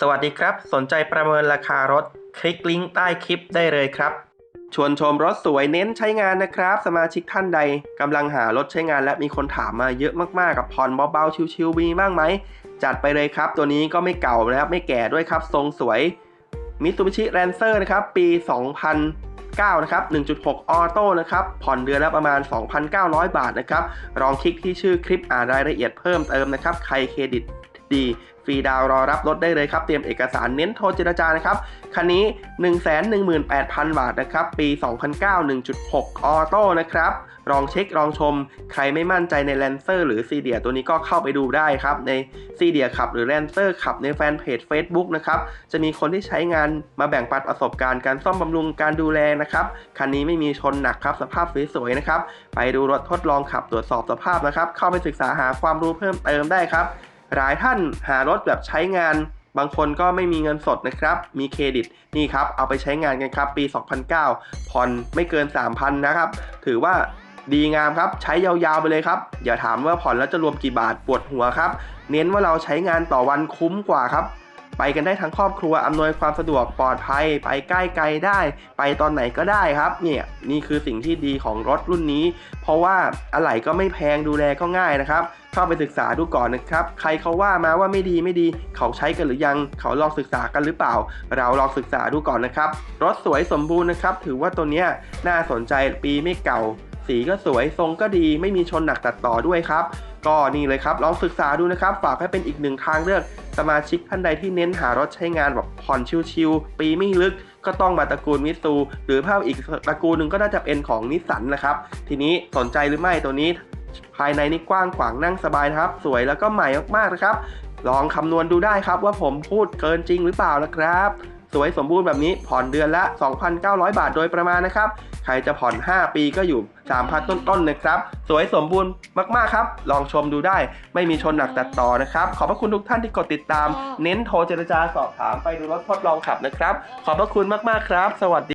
สวัสดีครับ สนใจประเมินราคารถ คลิกลิงก์ใต้คลิปได้เลยครับ ชวนชมรถสวยเน้นใช้งานนะครับ สมาชิกท่านใดกำลังหารถใช้งานและมีคนถามมาเยอะมากๆกับผ่อนเบาๆชิวๆมีบ้างไหม จัดไปเลยครับ ตัวนี้ก็ไม่เก่านะครับ ไม่แก่ด้วยครับ ทรงสวย Mitsubishi Lancer นะครับ ปี 2009 นะครับ 1.6 ออโต้นะครับ ผ่อนเดือนละประมาณ 2,900 บาทนะครับลองคลิกที่ชื่อคลิปอ่านรายละเอียดเพิ่มเติมนะครับ ใครเครดิต ดีฟรีดาวรอรับรถได้เลยครับ เตรียมเอกสารเน้นโทรเจรจานะครับ คันนี้ 118,000 บาทนะครับ ปี 2009 1.6 ออโต้นะครับ ลองเช็คลองชม ใครไม่มั่นใจใน Lancer หรือ c ีเดียตัวนี้ก็เข้าไปดูได้ครับ ใน c ีเดียขับหรือ Lancer ขับในแฟนเพจ Facebook นะครับ จะมีคนที่ใช้งานมาแบ่งปันประสบการณ์การซ่อมบำรุงการดูแลนะครับ คันนี้ไม่มีชนหนักครับ สภาพสวยๆนะครับ ไปดูรถทดลองขับตรวจสอบสภาพนะครับ เข้าไปศึกษาหาความรู้เพิ่มเติมได้ครับ หลายท่านหารถแบบใช้งาน บางคนก็ไม่มีเงินสดนะครับ มีเครดิตนี่ครับเอาไปใช้งานกันครับปี 2009 ผ่อนไม่เกิน 3,000 นะครับ ถือว่าดีงามครับ ใช้ยาวๆไปเลยครับ อย่าถามว่าผ่อนแล้วจะรวมกี่บาทปวดหัวครับ เน้นว่าเราใช้งานต่อวันคุ้มกว่าครับ ไปกันได้ทั้งครอบครัวอำนวยความสะดวกปลอดภัย ไปใกล้ไกลได้ ไปตอนไหนก็ได้ครับเนี่ยนี่คือสิ่งที่ดีของรถรุ่นนี้ เพราะว่าอะไหล่ก็ไม่แพงดูแลก็ง่ายนะครับเข้าไปศึกษาดูก่อนนะครับ ใครเขาว่ามาว่าไม่ดีไม่ดี เขาใช้กันหรือยังเขาลองศึกษากันหรือเปล่า เราลองศึกษาดูก่อนนะครับ รถสวยสมบูรณ์นะครับ ถือว่าตัวเนี้ยน่าสนใจปีไม่เก่า สีก็สวยทรงก็ดีไม่มีชนหนักตัดต่อด้วยครับ ก็นี่เลยครับลองศึกษาดูนะครับ ฝากให้เป็นอีกหนึ่งทางเลือก สมาชิกท่านใดที่เน้นหารถใช้งานแบบผ่อนชิวๆปีไม่ลึกก็ต้องมาตระกูลมิตซูหรือภาพอีกตระกูลหนึ่งก็น่าจะเป็นของนิสสันนะครับ ทีนี้สนใจหรือไม่ตัวนี้ ภายในนี่กว้างขวางนั่งสบายนะครับ สวยแล้วก็ใหม่มากๆนะครับ ลองคำนวณดูได้ครับว่าผมพูดเกินจริงหรือเปล่านะครับ สวยสมบูรณ์แบบนี้ผ่อนเดือนละ 2,900 บาทโดยประมาณนะครับ ใครจะผ่อน 5 ปีก็อยู่ 3,000 ต้นๆนะครับ สวยสมบูรณ์มากๆครับ ลองชมดูได้ ไม่มีชนหนักตัดต่อนะครับ ขอบพระคุณทุกท่านที่กดติดตาม เน้นโทรเจรจาสอบถามไปดูรถทดลองขับนะครับ ขอบพระคุณมากๆครับ สวัสดี